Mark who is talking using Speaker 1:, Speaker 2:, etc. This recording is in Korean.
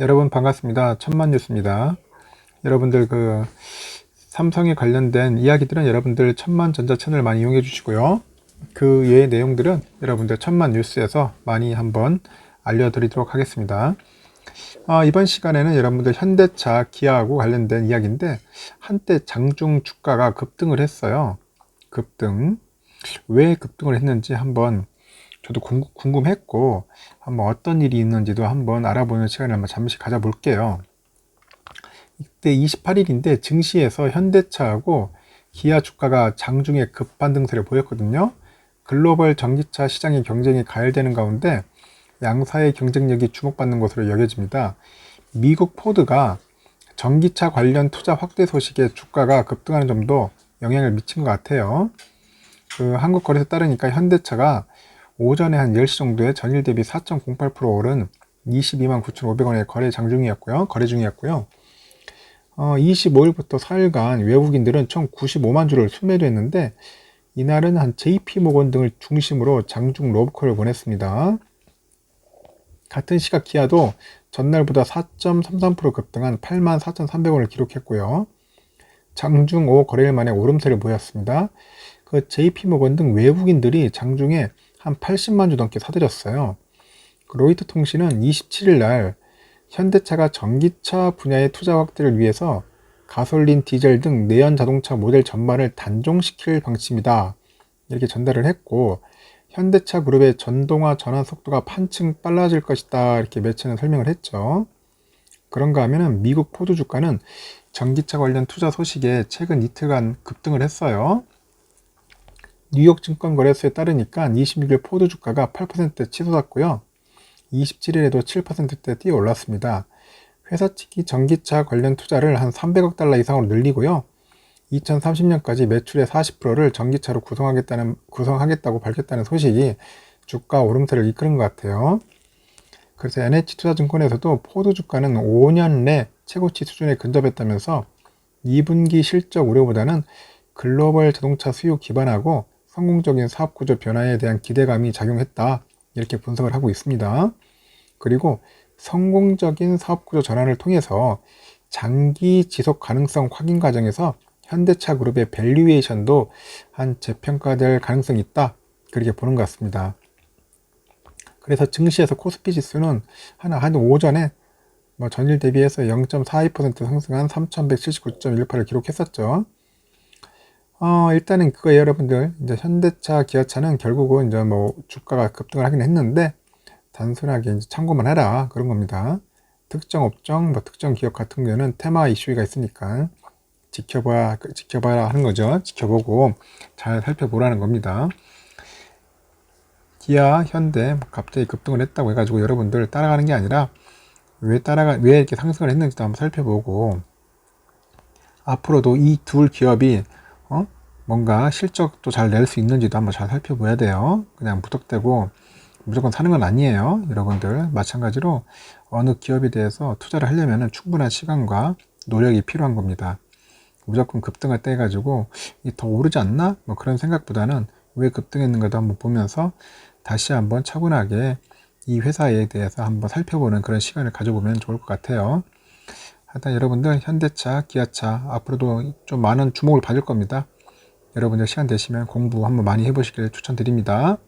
Speaker 1: 여러분 반갑습니다. 천만 뉴스입니다. 여러분들 그 삼성에 관련된 이야기들은 여러분들 천만 전자 채널 많이 이용해 주시고요. 그 외의 내용들은 여러분들 천만 뉴스에서 많이 한번 알려드리도록 하겠습니다. 아, 이번 시간에는 여러분들 현대차, 기아하고 관련된 이야기인데 한때 장중 주가가 급등을 했어요. 급등. 왜 급등을 했는지 한번 저도 궁금, 했고 한번 어떤 일이 있는지도 한번 알아보는 시간을 한번 잠시 가져볼게요. 이때 28일인데 증시에서 현대차하고 기아 주가가 장중에 급반등세를 보였거든요. 글로벌 전기차 시장의 경쟁이 가열되는 가운데 양사의 경쟁력이 주목받는 것으로 여겨집니다. 미국 포드가 전기차 관련 투자 확대 소식에 주가가 급등하는 점도 영향을 미친 것 같아요. 그 한국 거래소 따르니까 현대차가 오전에 한 10시 정도에 전일 대비 4.08% 오른 22만 9,500원의 거래 장중이었고요. 거래 중이었고요. 어, 25일부터 4일간 외국인들은 총 95만 주를 순매도했는데 이날은 한 JP모건 등을 중심으로 장중 로브콜을 보냈습니다. 같은 시각 기아도 전날보다 4.33% 급등한 8만 4,300원을 기록했고요. 장중 5 거래일 만에 오름세를 보였습니다. 그 JP모건 등 외국인들이 장중에 한 80만 주 넘게 사들였어요. 그 로이터 통신은 27일 날 현대차가 전기차 분야의 투자 확대를 위해서 가솔린, 디젤 등 내연 자동차 모델 전반을 단종시킬 방침이다. 이렇게 전달을 했고 현대차 그룹의 전동화 전환 속도가 판층 빨라질 것이다. 이렇게 매체는 설명을 했죠. 그런가 하면은 미국 포드 주가는 전기차 관련 투자 소식에 최근 이틀간 급등을 했어요. 뉴욕 증권거래소에 따르니까 26일 포드 주가가 8%대 치솟았고요. 27일에도 7%대 뛰어 올랐습니다. 회사 측이 전기차 관련 투자를 한 300억 달러 이상으로 늘리고요. 2030년까지 매출의 40%를 전기차로 구성하겠다는, 구성하겠다고 밝혔다는 소식이 주가 오름세를 이끄는 것 같아요. 그래서 NH투자증권에서도 포드 주가는 5년 내 최고치 수준에 근접했다면서 2분기 실적 우려보다는 글로벌 자동차 수요 기반하고 성공적인 사업 구조 변화에 대한 기대감이 작용했다. 이렇게 분석을 하고 있습니다. 그리고 성공적인 사업 구조 전환을 통해서 장기 지속 가능성 확인 과정에서 현대차 그룹의 밸류에이션도 한 재평가될 가능성이 있다. 그렇게 보는 것 같습니다. 그래서 증시에서 코스피 지수는 하나 한 오전에 뭐 전일 대비해서 0.42% 상승한 3,179.18을 기록했었죠. 어, 일단은 그거 여러분들, 이제 현대차, 기아차는 결국은 이제 뭐 주가가 급등을 하긴 했는데, 단순하게 이제 참고만 해라. 그런 겁니다. 특정 업종, 뭐 특정 기업 같은 경우는 테마 이슈가 있으니까 지켜봐야, 지켜봐야 하는 거죠. 지켜보고 잘 살펴보라는 겁니다. 기아, 현대 갑자기 급등을 했다고 해가지고 여러분들 따라가는 게 아니라 왜 따라가, 왜 이렇게 상승을 했는지도 한번 살펴보고 앞으로도 이 둘 기업이 어? 뭔가 실적도 잘 낼 수 있는지도 한번 잘 살펴봐야 돼요. 그냥 무턱대고 무조건 사는 건 아니에요. 여러분들 마찬가지로 어느 기업에 대해서 투자를 하려면 충분한 시간과 노력이 필요한 겁니다. 무조건 급등을 떼가지고 더 오르지 않나? 뭐 그런 생각보다는 왜 급등했는가도 한번 보면서 다시 한번 차분하게 이 회사에 대해서 한번 살펴보는 그런 시간을 가져보면 좋을 것 같아요. 하여튼 여러분들 현대차, 기아차 앞으로도 좀 많은 주목을 받을 겁니다. 여러분들 시간 되시면 공부 한번 많이 해보시길 추천드립니다.